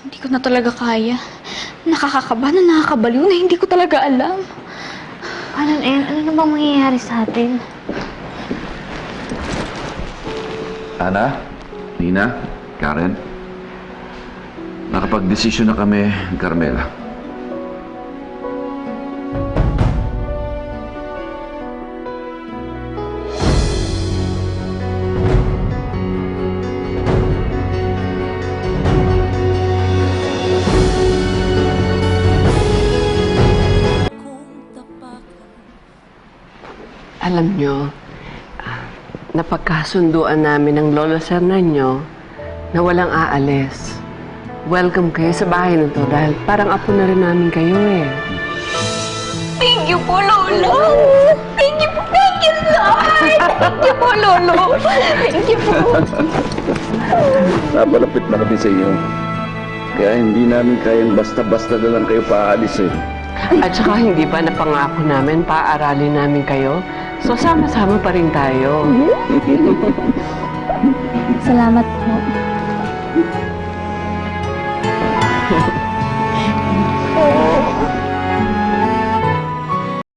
Hindi ko na talaga kaya. Nakakakaba na nakakabaliw na hindi ko talaga alam. Paano, En? Ano na bang mangyayari sa atin? Ana, Nina, Karen, nakapag-desisyon na kami, Carmela. Alam nyo, ah, napagkasunduan namin ng Lola Sernanyo na walang aalis. Welcome kayo sa bahay na to dahil parang apo na rin namin kayo eh. Thank you po, Lolo! Thank you po, thank you, Lord! Thank you po, Lolo! Thank you po! Napalapit na kami sa iyo. Kaya hindi namin kayang basta-basta na lang kayo paalis eh. At saka hindi ba napangako namin, paaralin namin kayo? So sama-sama pa rin tayo. Salamat po.